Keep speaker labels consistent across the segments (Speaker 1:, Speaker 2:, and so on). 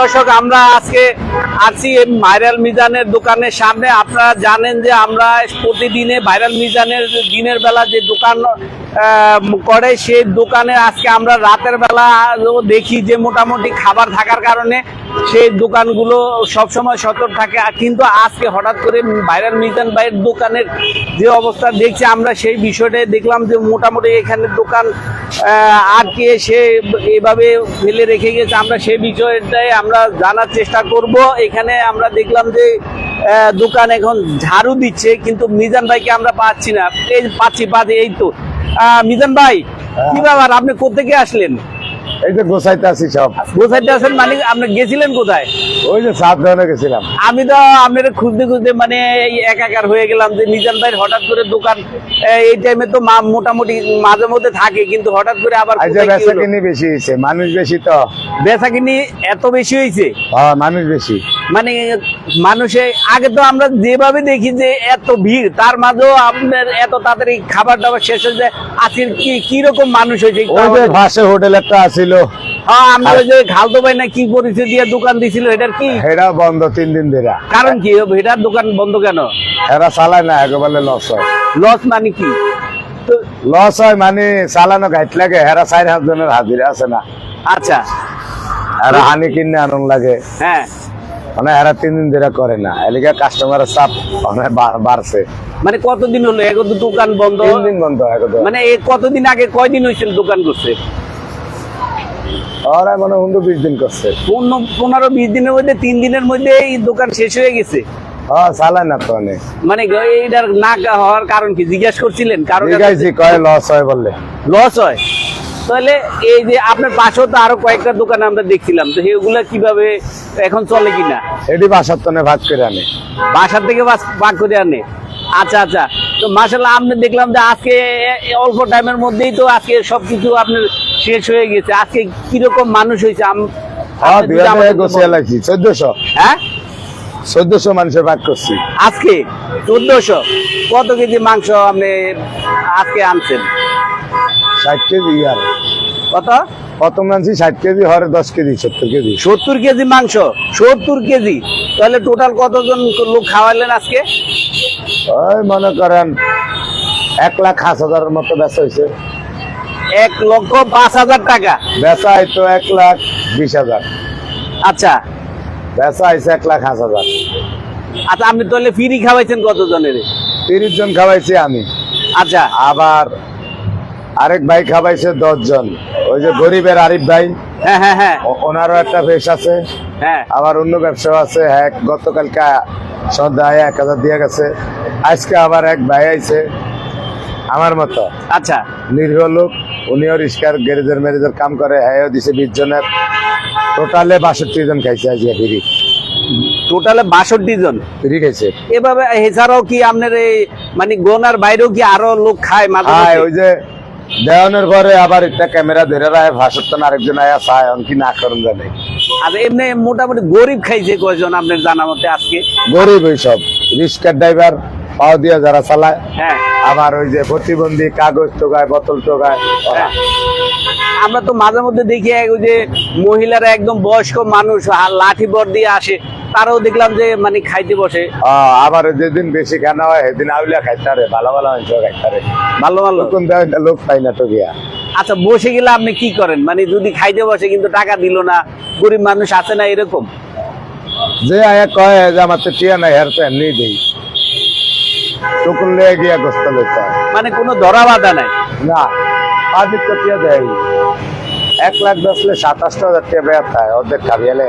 Speaker 1: দর্শক, আমরা আজকে আছি ভাইরাল মিজানের দোকানের সামনে। আপনারা জানেন যে আমরা প্রতিদিনে ভাইরাল মিজানের দিনের বেলা যে দোকান করে সেই দোকানে আজকে আমরা রাতের বেলা দেখি যে মোটামুটি খাবার থাকার কারণে সেই দোকানগুলো সবসময় সতর্ক থাকে। কিন্তু আজকে হঠাৎ করে ভাইরাল মিজান ভাইয়ের দোকানের যে অবস্থা দেখছি, আমরা সেই বিষয়টা দেখলাম যে মোটামুটি এখানে দোকান আটকে সে এভাবে ফেলে রেখে গেছে। আমরা সেই বিষয়টাই আমরা জানার চেষ্টা করব। এখানে আমরা দেখলাম যে দোকান এখন ঝাড়ু দিচ্ছে, কিন্তু মিজান ভাইকে আমরা পাচ্ছি না। এই পাচ্ছি পাচ্ছি, এই তো। মিজান ভাই কি ব্যাপার? আপনি কোথেকে আসলেন?
Speaker 2: এই যে গোসাইতে আছি সব।
Speaker 1: কোথায় আছেন মানে আপনি গেছিলেন কোথায়?
Speaker 2: ওই যে সাত ধরনের গেছিলাম।
Speaker 1: আমি তো আপনার খুঁজতে খুঁজতে মানে একাকার হয়ে গেলাম যে ভাইয়ের হঠাৎ করে দোকান এই টাইমে তো মা- মোটামুটি মাঝে মধ্যে থাকে কিন্তু হঠাৎ করে আবার
Speaker 2: বেচা কিনি বেশি হয়েছে মানুষ বেশি তো।
Speaker 1: বেচা কিনি এত বেশি হয়েছে?
Speaker 2: হ্যাঁ মানুষ বেশি।
Speaker 1: মানে মানুষে আগে তো আমরা যেভাবে দেখি যে এত ভিড় তার মাঝেও আপনার এত তাড়াতাড়ি খাবার দাবার শেষ হয়ে যায় আজকের কি কীরকম মানুষ হয়েছে?
Speaker 2: ওই যে পাশে হোটেল একটা আছিল।
Speaker 1: হ্যাঁ আমরা যে খালতো ভাই না কি পরিচয় দিয়ে দোকান দিছিল এটার কি?
Speaker 2: সেটা বন্ধ তিন দিন ধরে।
Speaker 1: কারণ কি? এটার দোকান বন্ধ কেন?
Speaker 2: এরা চালায় না একেবারে লস হয়।
Speaker 1: লস মানে কি? তো
Speaker 2: লস হয় মানে চালানো ঘাট লাগে হেরা চার হাত জনের হাজিরা আছে না।
Speaker 1: আচ্ছা।
Speaker 2: হানি কিনে আনন্দ লাগে।
Speaker 1: হ্যাঁ।
Speaker 2: মানে এরা তিন দিন ধরে করে না। এলিগে কাস্টমারের চাপ অনেক বাড়ছে।
Speaker 1: মানে কতদিন হলো? এখন তো দোকান বন্ধ।
Speaker 2: তিন দিন বন্ধ
Speaker 1: মানে এই কতদিন আগে কয়দিন হয়েছিল দোকান করছে?
Speaker 2: ওরা মনে হুন্দু বিশ দিন করছে।
Speaker 1: পনেরো পনেরো বিশ দিনের মধ্যে তিন দিনের মধ্যে এই দোকান শেষ হয়ে গেছে।
Speaker 2: হ্যাঁ চালায় না তো অনেক।
Speaker 1: মানে এইটার না হওয়ার কারণ কি? জিজ্ঞাসা করছিলেন? কারণ
Speaker 2: ঠিক কয় লস হয় বললে।
Speaker 1: লস হয়? তাহলে এই যে আপনার পাশেও তো আরও কয়েকটা দোকান আমরা দেখছিলাম তো সেগুলা কীভাবে এখন চলে কিনা?
Speaker 2: এটি বাসার তনে ভাত করে আনে।
Speaker 1: বাসার থেকে বাস পাক করে আনে? আচ্ছা আচ্ছা। তো মাসাল্লাহ আপনি দেখলাম যে আজকে অল্প টাইমের মধ্যেই তো আজকে সবকিছু আপনার শেষ হয়ে গেছে। আজকে কীরকম মানুষ হয়েছে?
Speaker 2: হ্যাঁ চোদ্দশো।
Speaker 1: হ্যাঁ?
Speaker 2: চোদ্দশো মানুষের ভাগ করছি।
Speaker 1: আজকে চোদ্দশো? কত কেজি মাংস আপনি আজকে আনছেন?
Speaker 2: ষাট কেজি আর।
Speaker 1: কত?
Speaker 2: প্রথম আনছি ষাট কেজি হরে দশ কেজি সত্তর কেজি।
Speaker 1: সত্তর কেজি মাংস সত্তর কেজি। তাহলে টোটাল কতজন লোক খাওয়ালেন আজকে?
Speaker 2: ওই মনে করেন এক লাখ পাঁচ হাজারের মতো বেচা হয়েছে।
Speaker 1: এক লক্ষ পাঁচ হাজার টাকা।
Speaker 2: বেচা হয়তো এক লাখ বিশ হাজার।
Speaker 1: আচ্ছা
Speaker 2: বেচা হয়েছে এক লাখ পাঁচ হাজার।
Speaker 1: আচ্ছা আপনি তাহলে ফ্রি খাওয়াইছেন কতজনের?
Speaker 2: তিরিশ জন খাওয়াইছি আমি।
Speaker 1: আচ্ছা।
Speaker 2: আবার আরেক ভাই খাওয়াইছে দশ জন ওই যে গরিবের আরিফ ভাই।
Speaker 1: হ্যাঁ হ্যাঁ হ্যাঁ।
Speaker 2: ওনারও একটা বেশ আছে।
Speaker 1: হ্যাঁ।
Speaker 2: আবার অন্য ব্যবসাও আছে। এক গতকালকে সন্ধ্যায় এক হাজার দিয়ে গেছে। আজকে আবার এক ভাই আইছে। আমার মতো।
Speaker 1: আচ্ছা।
Speaker 2: নিরীহ লোক। উনিও রিস্কার গ্যারেজের ম্যারেজের কাম করে। হ্যাঁ দিছে বিশ জনের। টোটালে বাষট্টি জন খাইছে আজকে ফিরি
Speaker 1: টোটালে বাষট্টি জন?
Speaker 2: ফিরি খাইছে।
Speaker 1: এভাবে এছাড়াও কি আপনার এই মানে গোনার বাইরেও কি আরও লোক খায় মাঝে
Speaker 2: হ্যাঁ ওই যে দেওয়ানের পরে আবার একটা ক্যামেরা ধরে রায় ভাষণ আরেকজন আয়া চায় কি না করুন জানে।
Speaker 1: আর এমনি মোটামুটি গরিব খাইছে কয়জন আপনার জানা মতে আজকে?
Speaker 2: গরিব ওই সব। রিস্কার ড্রাইভার পাও দিয়া যারা চালায়
Speaker 1: হ্যাঁ।
Speaker 2: আবার ওই যে প্রতিবন্ধী কাগজ টোকায় বোতল টোকায়।
Speaker 1: আমরা তো মাঝে মধ্যে দেখি যে মহিলারা একদম বয়স্ক মানুষ আর লাঠি বর দিয়ে আসে তারাও দেখলাম যে মানে খাইতে বসে।
Speaker 2: আবার যেদিন বেশি খানা হয় সেদিন আউলিয়া খাইতারে ভালো ভালো অংশ খাইতারে
Speaker 1: ভালো ভালো।
Speaker 2: কোন লোক পাই না তো গিয়া।
Speaker 1: আচ্ছা বসে গেলে আপনি কি করেন? মানে যদি খাইতে বসে কিন্তু টাকা দিল না গরিব মানুষ আছে না এরকম?
Speaker 2: যে আয়া কয় যে আমার তো টিয়া নাই হের তো এমনি দেই। তখন লেগে গিয়া গোস্ত লইতে
Speaker 1: মানে কোনো ধরা বাধা নাই?
Speaker 2: না পাঁচ টিয়া দেয় এক লাখ বেচলে সাতাশটা হাজার বেয়ার থাকে অর্ধেক খাবিয়ালে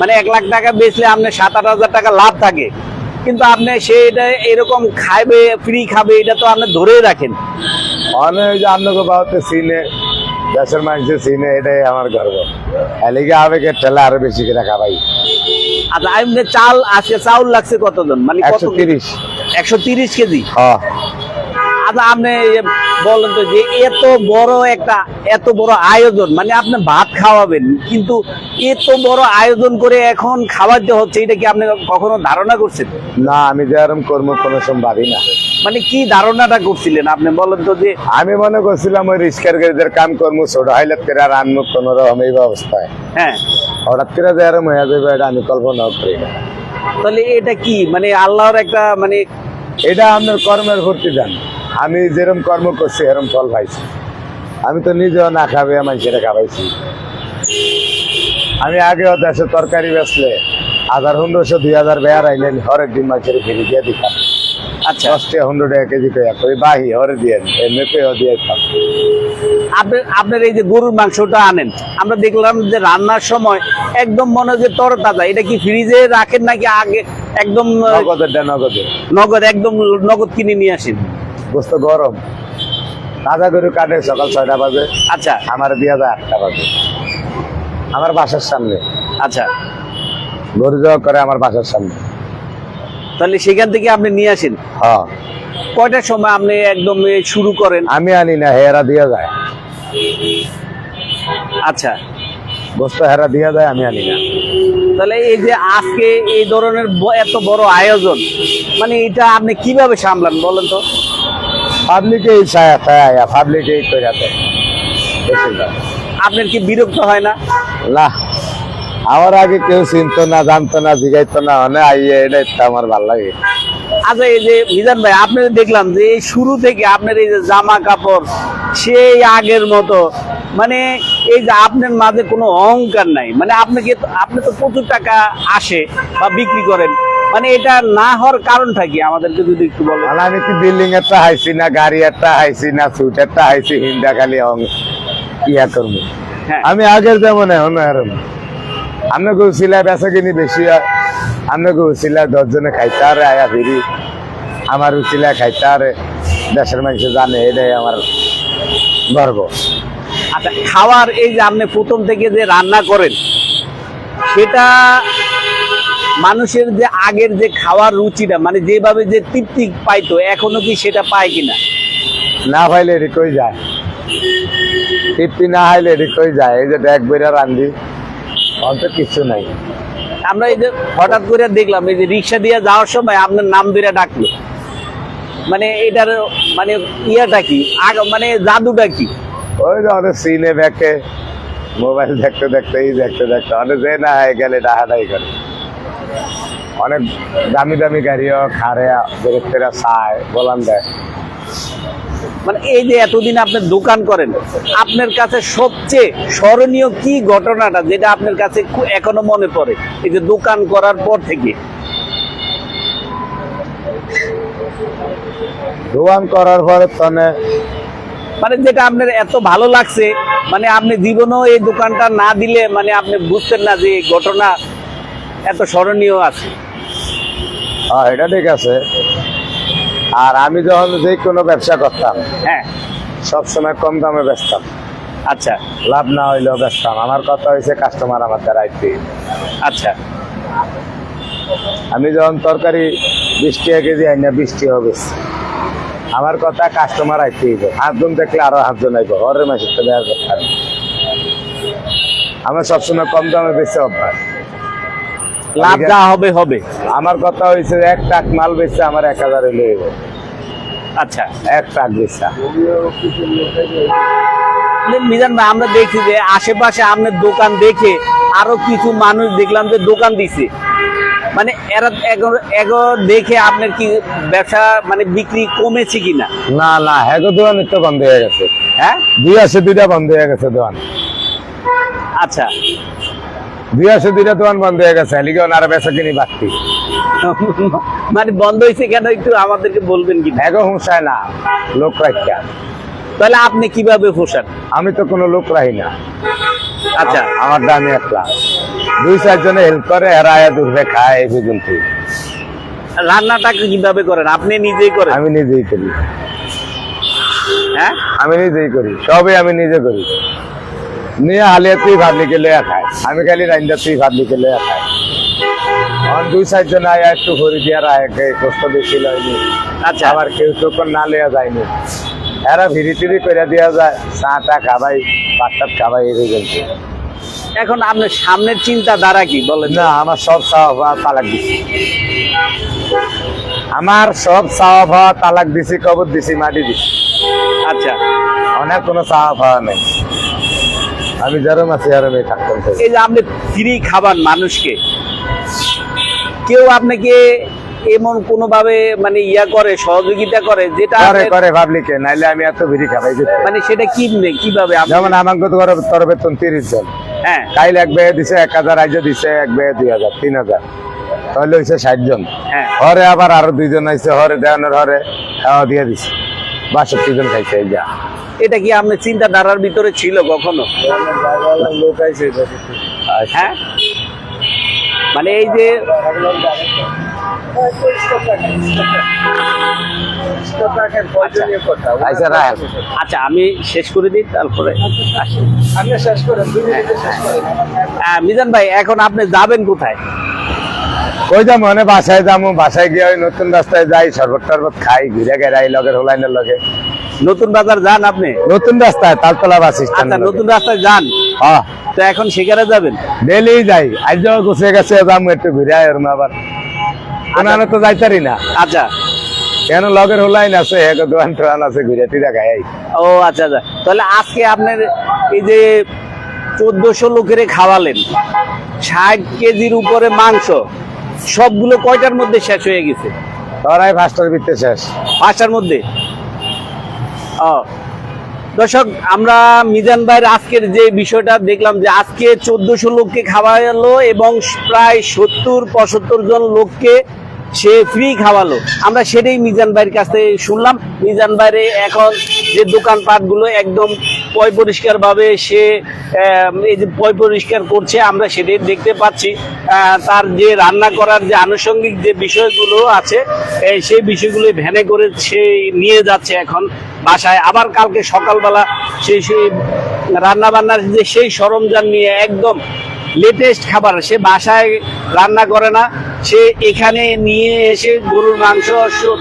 Speaker 1: মানে এক লাখ টাকা বেচলে আপনার সাত আট হাজার টাকা লাভ থাকে। কিন্তু আপনি সেটা এরকম খাবে ফ্রি খাবে এটা তো আপনি ধরেই রাখেন।
Speaker 2: অনেক ওই যে আপনাকে বাবাতে সিনে দেশের মানুষের সিনে এটাই আমার গর্ব। এলিগে আবেগের ঠেলা আরও বেশি করে খাবাই?
Speaker 1: আচ্ছা আপনি চাল আজকে চাউল লাগছে কতজন? মানে কত
Speaker 2: একশো তিরিশ।
Speaker 1: একশো তিরিশ কেজি?
Speaker 2: হ্যাঁ
Speaker 1: আচ্ছা আপনি বলেন তো যে এত বড় একটা এত বড় আয়োজন মানে আপনি ভাত খাওয়াবেন কিন্তু এত বড় আয়োজন করে এখন খাওয়াতে হচ্ছে এটা কি আপনি কখনো ধারণা করছেন?
Speaker 2: না আমি যে আরম কর্ম কোনো সময় ভাবি না।
Speaker 1: মানে কি ধারণাটা করছিলেন আপনি বলেন তো যে?
Speaker 2: আমি মনে করছিলাম ওই রিস্কার গাড়িদের কাম কর্ম ছোট হাইলাত করে আর আনমুখ কোন রকম এই অবস্থায়
Speaker 1: হ্যাঁ।
Speaker 2: হঠাৎ করে যে এরম হয়ে যাবে এটা আমি কল্পনাও করি না।
Speaker 1: তাহলে এটা কি মানে আল্লাহর একটা মানে
Speaker 2: এটা আপনার কর্মের ভর্তি দেন আমি যেরকম কর্ম করছি এরকম ফল পাইছি। আমি তো নিজেও না খাবে মানুষের খাওয়াইছি আমি আগেও দেশে তরকারি বেচলে হাজার পনেরোশো দুই হাজার বেয়ার আইলেন হরেক দিন মানুষের ফিরে দিয়ে দিতাম।
Speaker 1: আচ্ছা।
Speaker 2: দশটা পনেরো টাকা কেজি করে কই বাহি হরে দিয়ে মেপেও দিয়ে
Speaker 1: আপনার আপনার এই যে গরুর মাংসটা আনেন আমরা দেখলাম যে রান্নার সময় একদম মনে যে তরতাজা। এটা কি ফ্রিজে রাখেন নাকি আগে একদম
Speaker 2: নগদের ডা
Speaker 1: নগদ একদম নগদ কিনে নিয়ে আসেন?
Speaker 2: গোস্ত গরম। তাজা গরু কাটে সকাল ছয়টা বাজে।
Speaker 1: আচ্ছা।
Speaker 2: আমার দিয়া যায় আটটা বাজে। আমার বাসার সামনে।
Speaker 1: আচ্ছা।
Speaker 2: গরু যাওয়া করে আমার বাসার সামনে।
Speaker 1: তাহলে সেখান থেকে আপনি নিয়ে আসেন?
Speaker 2: হ্যাঁ।
Speaker 1: কয়টার সময় আপনি একদম শুরু করেন?
Speaker 2: আমি আনি না হেরা দিয়া যায়।
Speaker 1: আচ্ছা।
Speaker 2: গোস্ত হেরা দিয়া যায় আমি আনি না।
Speaker 1: তাহলে এই যে আজকে এই ধরনের এত বড় আয়োজন মানে এটা আপনি কীভাবে সামলান বলেন তো?
Speaker 2: পাবলিকে এই ছায়া ছায়া পাবলিকে করে
Speaker 1: আপনার কি বিরক্ত হয় না?
Speaker 2: না আমার আগে কেউ চিনতো না জানতো না জিগাইতো না অনেক আইয়ে এটাই তো আমার ভালো লাগে।
Speaker 1: আচ্ছা এই যে মিজান ভাই আপনার দেখলাম যে এই শুরু থেকে আপনার এই যে জামা কাপড় সেই আগের মতো মানে এই যে আপনার মাঝে কোনো অহংকার নাই মানে আপনাকে আপনি তো প্রচুর টাকা আসে বা বিক্রি করেন মানে এটা না হওয়ার কারণটা কি? আমাদেরকে যদি একটু বলেন।
Speaker 2: আমি কি বিল্ডিং একটা হাইছি না গাড়ি একটা হাইছি না সুট একটা হাইছি হিন্দা খালি ইয়া করব।
Speaker 1: হ্যাঁ।
Speaker 2: আমি আগের যেমন এখন এরম আমরা গৌছিলা বেচা কিনি বেশি হয়। আমরা গৌছিলা দশজনে খাইতে আরে আয়া ফিরি। আমার উচিলা খাইতে আরে দেশের মানুষ জানে এটাই আমার গর্ব।
Speaker 1: আচ্ছা খাওয়ার এই যে আপনি প্রথম থেকে যে রান্না করেন সেটা মানুষের যে আগের যে খাওয়ার রুচিটা মানে যেভাবে যে তৃপ্তি পাইতো এখনও কি সেটা পায় কিনা?
Speaker 2: না পাইলে এটি কই যায়? তৃপ্তি না হাইলে কই যায়? এই যে ব্যাগ বইরা রান্ধি অন্তত কিছু নাই।
Speaker 1: আমরা এই যে হঠাৎ করে দেখলাম এই যে রিক্সা দিয়ে যাওয়ার সময় আপনার নাম ধরে ডাকলো। মানে এটার মানে ইয়েটা কি? আগ মানে জাদুটা কি?
Speaker 2: ওই যে অনেক সিনে দেখে মোবাইল দেখতে দেখতে এই দেখতে দেখতে অনেক যে না হয়ে গেলে ডাহাডাই করে। অনেক দামি দামি গাড়িও খারে দেখতে চায় বলান দেয়।
Speaker 1: মানে এই যে এতদিন আপনি দোকান করেন আপনার কাছে সবচেয়ে স্মরণীয় কি ঘটনাটা যেটা আপনার কাছে এখনও মনে পড়ে? এই যে দোকান করার পর থেকে।
Speaker 2: দোকান করার পরে তনে
Speaker 1: মানে যেটা আপনার এত ভালো লাগছে মানে আপনি জীবনেও এই দোকানটা না দিলে মানে আপনি বুঝতেন না যে ঘটনা এত স্মরণীয় আছে।
Speaker 2: হ্যাঁ এটা ঠিক আছে। আর আমি যখন যে কোনো ব্যবসা করতাম
Speaker 1: হ্যাঁ।
Speaker 2: সবসময় কম দামে বেচতাম।
Speaker 1: আচ্ছা।
Speaker 2: লাভ না হইলেও বেচতাম। আমার কথা হয়েছে কাস্টমার আমার দাঁড়াইতে
Speaker 1: আচ্ছা।
Speaker 2: আমি যখন তরকারি বিশ টাকা কেজি আই না বিশ টাকা বেশি আমার কথা কাস্টমার আইতে হাতজন দেখলে আরও হাতজন আইব। ঘরের মাসের তো না। আমার সবসময় কম দামে বেশি অভ্যাস।
Speaker 1: লাভ যা হবে হবে।
Speaker 2: আমার কথা হয়েছে এক টাক মাল বেচছে আমার এক হাজার হইলে
Speaker 1: আচ্ছা।
Speaker 2: এক টাক বেচা।
Speaker 1: মিজান ভাই আমরা দেখি যে আশেপাশে আপনার দোকান দেখে আরও কিছু মানুষ দেখলাম যে দোকান দিছে। মানে এরা এগো- এগো দেখে আপনার কি ব্যবসা মানে বিক্রি কমেছে কিনা?
Speaker 2: না না হ্যাঁ দোকান তো বন্ধ হয়ে গেছে।
Speaker 1: হ্যাঁ?
Speaker 2: দুই আসে দুইটা বন্ধ হয়ে গেছে দোকান।
Speaker 1: আচ্ছা।
Speaker 2: দুই আসে দুইটা দোকান বন্ধ হয়ে গেছে লিগে আর বেচা কিনি বাড়তি।
Speaker 1: মানে বন্ধ হয়েছে কেন একটু আমাদেরকে বলবেন কি?
Speaker 2: হ্যাঁ হুঁসায় না লোক রাখা
Speaker 1: তাহলে আপনি কীভাবে পোষান
Speaker 2: আমি তো কোনো লোক রাহি না।
Speaker 1: আচ্ছা।
Speaker 2: আমার দামি একলা দুই চারজনে হেল্প করে এরা আয়া দুর্বে খায় এই পর্যন্ত
Speaker 1: রান্নাটা কীভাবে করেন? আপনি নিজেই করেন?
Speaker 2: আমি নিজেই করি।
Speaker 1: হ্যাঁ?
Speaker 2: আমি নিজেই করি। সবই আমি নিজে করি। নিয়ে হালিয়া তুই ভাবলিকে লেয়া খায়। আমি খালি রাইন্দা তুই ভাবলিকে লেয়া খায়। আমার দুই চারজন আয়া একটু ভরি দিয়া রায় কষ্ট বেশি লয়নি
Speaker 1: আচ্ছা।
Speaker 2: আবার কেউ টোকন না লেয়া যায়নি এরা ভিড়ি টিড়ি করে দেওয়া যায় চা টা খাবাই ভাত টাত খাবাই এই পর্যন্ত
Speaker 1: এখন আপনার সামনের চিন্তা দ্বারা কি বলেন?
Speaker 2: না আমার সব চাওয়া তালাক দিছি। আমার সব চাওয়া তালাক দিছি কবর দিছি মাটি দিছি।
Speaker 1: আচ্ছা।
Speaker 2: অনেক কোনো চাওয়া নেই। আমি যেরম আছি আরামে থাকতাম তো।
Speaker 1: এই যে আপনি ফ্রি খাবার মানুষকে কেউ আপনাকে এমন কোনো ভাবে মানে ইয়া করে সহযোগিতা করে যেটা
Speaker 2: করে করে ভাবলিকে নাইলে আমি এত ভিড়ি খাবাই
Speaker 1: মানে সেটা কি কীভাবে
Speaker 2: যেমন আমাকে তো ঘরে তোর বেতন তিরিশ জন
Speaker 1: হ্যাঁ।
Speaker 2: কাইল এক বেয়ে দিছে এক হাজার আইজে দিছে এক বেয়ে দুই হাজার তিন হাজার। তাহলে হয়েছে ষাট জন।
Speaker 1: হ্যাঁ।
Speaker 2: হরে আবার আরও দুইজন আইছে হরে দেওয়ানোর হরে খাওয়া দিয়ে দিছে। বাষট্টি জন খাইছে এই যা।
Speaker 1: এটা কি আপনার চিন্তাধারার ভিতরে ছিল কখনো?
Speaker 2: লোক আইছে
Speaker 1: হ্যাঁ। মানে এই যে আচ্ছা আমি শেষ করে দিই তারপরে আসি।
Speaker 2: আপনি শেষ করেন দুই মিনিটে শেষ করেন
Speaker 1: আহ, মিজান ভাই এখন আপনি যাবেন কোথায়?
Speaker 2: কই যাব মানে বাসায় যাব বাসায় গিয়ে ওই নতুন রাস্তায় যাই শরবত টরবত খাই ঘুরে গেরাই লগের হোলাইনের লগে।
Speaker 1: নতুন বাজার যান আপনি?
Speaker 2: নতুন রাস্তায় তালতলা বাস স্ট্যান্ড
Speaker 1: আচ্ছা নতুন রাস্তায় যান?
Speaker 2: হ্যাঁ।
Speaker 1: তো এখন সেখানে যাবেন?
Speaker 2: ডেলি যাই। আজ যাওয়া গুছে গেছে যাব একটু ঘুরে আয় আবার। ওনানে তো যাইতারি না।
Speaker 1: আচ্ছা।
Speaker 2: কেন লগের হোলাইন আছে এক দোকান টোয়ান আছে ঘুরে টিরা খাই
Speaker 1: ও আচ্ছা আচ্ছা। তাহলে আজকে আপনার এই যে চোদ্দশো লোকের খাওয়ালেন ষাট কেজির উপরে মাংস সবগুলো কয়টার মধ্যে শেষ হয়ে গেছে?
Speaker 2: তোরাই ফার্স্টের ভিতরে শেষ।
Speaker 1: পাঁচটার মধ্যে? ও দর্শক, আমরা মিজান ভাইয়ের আজকের যে বিষয়টা দেখলাম যে আজকে চোদ্দশো লোককে খাওয়ালো এবং প্রায় সত্তর, পঁচাত্তর জন লোককে সে ফ্রি খাওয়ালো। আমরা সেটাই মিজান ভাইয়ের কাছ থেকে শুনলাম। মিজান ভাইয়ের এখন যে দোকানপাটগুলো একদম পয় পরিষ্কারভাবে সে এই যে পয় পরিষ্কার করছে, আমরা সেটাই দেখতে পাচ্ছি। তার যে রান্না করার যে আনুষঙ্গিক যে বিষয়গুলো আছে সেই বিষয়গুলো ভ্যানে করে সে নিয়ে যাচ্ছে এখন বাসায়। আবার কালকে সকালবেলা সেই সেই রান্নাবান্নার যে সেই সরঞ্জাম নিয়ে একদম লেটেস্ট খাবার। সে বাসায় রান্না করে না। সে এখানে নিয়ে এসে গরুর মাংস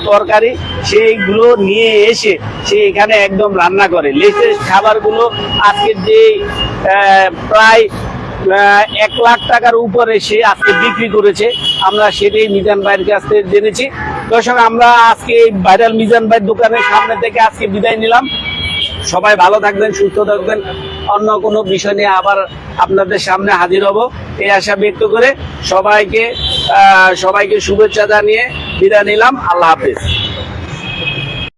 Speaker 1: তরকারি, সেইগুলো নিয়ে এসে সে এখানে একদম রান্না করে। লেটেস্ট খাবারগুলো আজকের যে প্রায় এক লাখ টাকার উপরে সে আজকে বিক্রি করেছে। আমরা সেটাই মিজান ভাইয়ের কাছ থেকে জেনেছি। দর্শক, আমরা আজকে এই ভাইরাল মিজান ভাইয়ের দোকানের সামনে থেকে আজকে বিদায় নিলাম। সবাই ভালো থাকবেন, সুস্থ থাকবেন। অন্য কোনো বিষয় নিয়ে আবার আপনাদের সামনে হাজির হব। এই আশা ব্যক্ত করে সবাইকে সবাইকে শুভেচ্ছা জানিয়ে বিদায় নিলাম। আল্লাহ হাফিজ।